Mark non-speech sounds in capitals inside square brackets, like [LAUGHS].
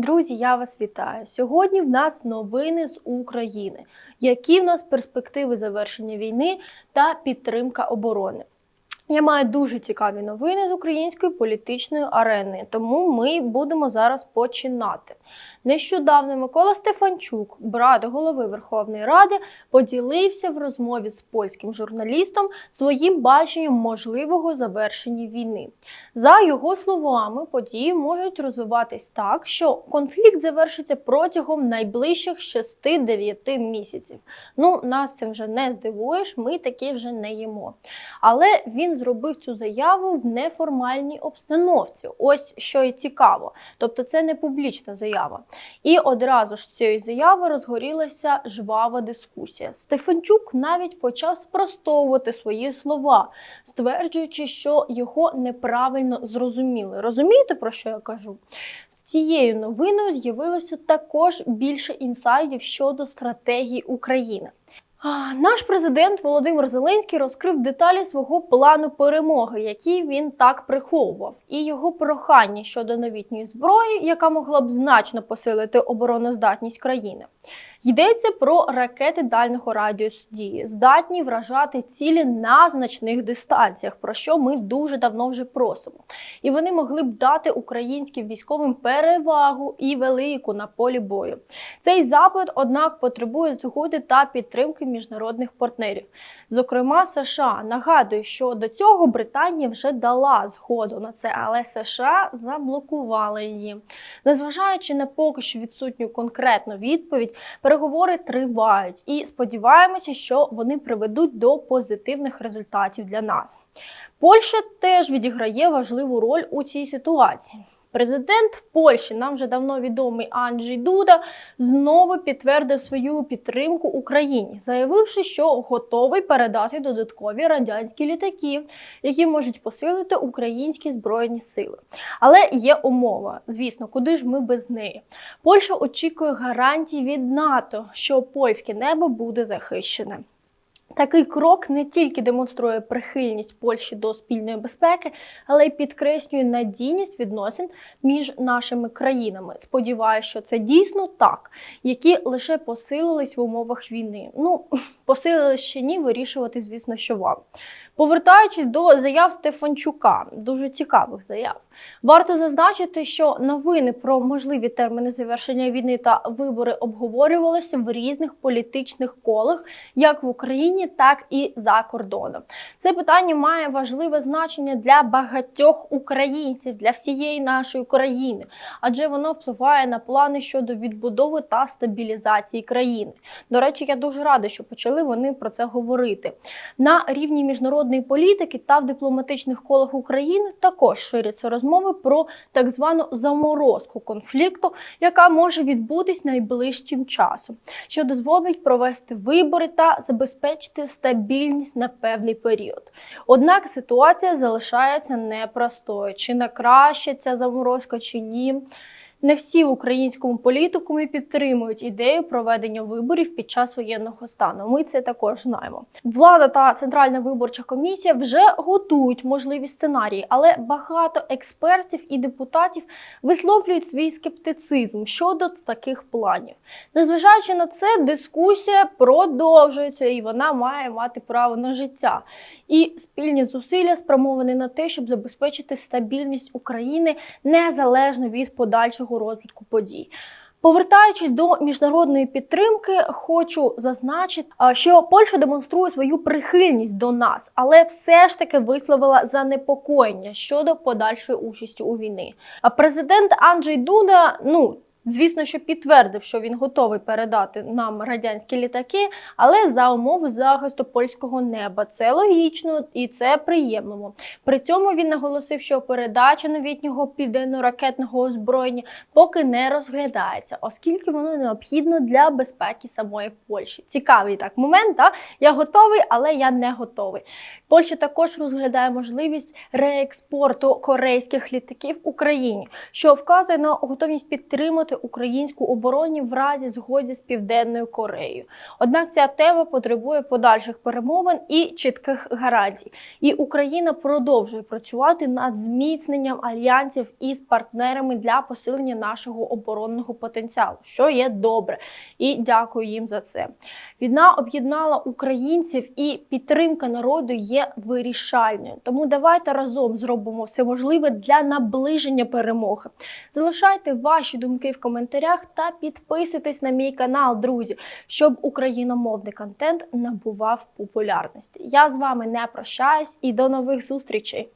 Друзі, я вас вітаю. Сьогодні в нас новини з України. Які в нас перспективи завершення війни та підтримка оборони? Я маю дуже цікаві новини з української політичної арени, тому ми будемо зараз починати. Нещодавно Микола Стефанчук, брат голови Верховної Ради, поділився в розмові з польським журналістом своїм баченням можливого завершення війни. За його словами, події можуть розвиватись так, що конфлікт завершиться протягом найближчих 6-9 місяців. Ну, нас цим вже не здивуєш, ми такі вже не їмо. Але він зробив цю заяву в неформальній обстановці. Ось що і цікаво. Тобто, це не публічна заява. І одразу ж з цієї заяви розгорілася жвава дискусія. Стефанчук навіть почав спростовувати свої слова, стверджуючи, що його неправильно зрозуміли. Розумієте, про що я кажу? З цією новиною з'явилося також більше інсайдів щодо стратегії України. Наш президент Володимир Зеленський розкрив деталі свого плану перемоги, який він так приховував, і його прохання щодо новітньої зброї, яка могла б значно посилити обороноздатність країни. Йдеться про ракети дальнього радіусу дії, здатні вражати цілі на значних дистанціях, про що ми дуже давно вже просимо. І вони могли б дати українським військовим перевагу і велику на полі бою. Цей запит, однак, потребує згоди та підтримки міжнародних партнерів, зокрема США. Нагадую, що до цього Британія вже дала згоду на це, але США заблокували її. Незважаючи на поки що відсутню конкретну відповідь, переговори тривають і сподіваємося, що вони приведуть до позитивних результатів для нас. Польща теж відіграє важливу роль у цій ситуації. Президент Польщі, нам вже давно відомий Анджей Дуда, знову підтвердив свою підтримку Україні, заявивши, що готовий передати додаткові радянські літаки, які можуть посилити українські збройні сили. Але є умова, звісно, куди ж ми без неї. Польща очікує гарантій від НАТО, що польське небо буде захищене. Такий крок не тільки демонструє прихильність Польщі до спільної безпеки, але й підкреслює надійність відносин між нашими країнами. Сподіваюся, що це дійсно так, які лише посилились в умовах війни. Ну, [LAUGHS] посилились ще ні, вирішувати, звісно, що вам. Повертаючись до заяв Стефанчука, дуже цікавих заяв, варто зазначити, що новини про можливі терміни завершення війни та вибори обговорювалися в різних політичних колах, як в Україні, так і за кордоном. Це питання має важливе значення для багатьох українців, для всієї нашої країни, адже воно впливає на плани щодо відбудови та стабілізації країни. До речі, я дуже рада, що почали вони про це говорити на рівні міжнародної політики та в дипломатичних колах України також ширяться розмови про так звану заморозку конфлікту, яка може відбутись найближчим часом, що дозволить провести вибори та забезпечити стабільність на певний період. Однак ситуація залишається непростою: чи на краще ця заморозка, чи ні. Не всі в українському політикумі підтримують ідею проведення виборів під час воєнного стану. Ми це також знаємо. Влада та центральна виборча комісія вже готують можливі сценарії, але багато експертів і депутатів висловлюють свій скептицизм щодо таких планів. Незважаючи на це, дискусія продовжується і вона має мати право на життя. І спільні зусилля спрямовані на те, щоб забезпечити стабільність України незалежно від подальшого розвитку подій. Повертаючись до міжнародної підтримки, хочу зазначити, що Польща демонструє свою прихильність до нас, але все ж таки висловила занепокоєння щодо подальшої участі у війні. А президент Анджей Дуда, ну. Звісно, що підтвердив, що він готовий передати нам радянські літаки, але за умови захисту польського неба. Це логічно і це приємно. При цьому він наголосив, що передача новітнього південно-ракетного озброєння поки не розглядається, оскільки воно необхідно для безпеки самої Польщі. Цікавий так момент. Так? Я готовий, але я не готовий. Польща також розглядає можливість реекспорту корейських літаків Україні, що вказує на готовність підтримати підтримати українську оборону в разі згоді з Південною Кореєю. Однак ця тема потребує подальших перемовин і чітких гарантій. І Україна продовжує працювати над зміцненням альянсів із партнерами для посилення нашого оборонного потенціалу, що є добре. І дякую їм за це. Війна об'єднала українців, і підтримка народу є вирішальною. Тому давайте разом зробимо все можливе для наближення перемоги. Залишайте ваші думки в коментарях та підписуйтесь на мій канал, друзі, щоб україномовний контент набував популярності. Я з вами не прощаюсь і до нових зустрічей!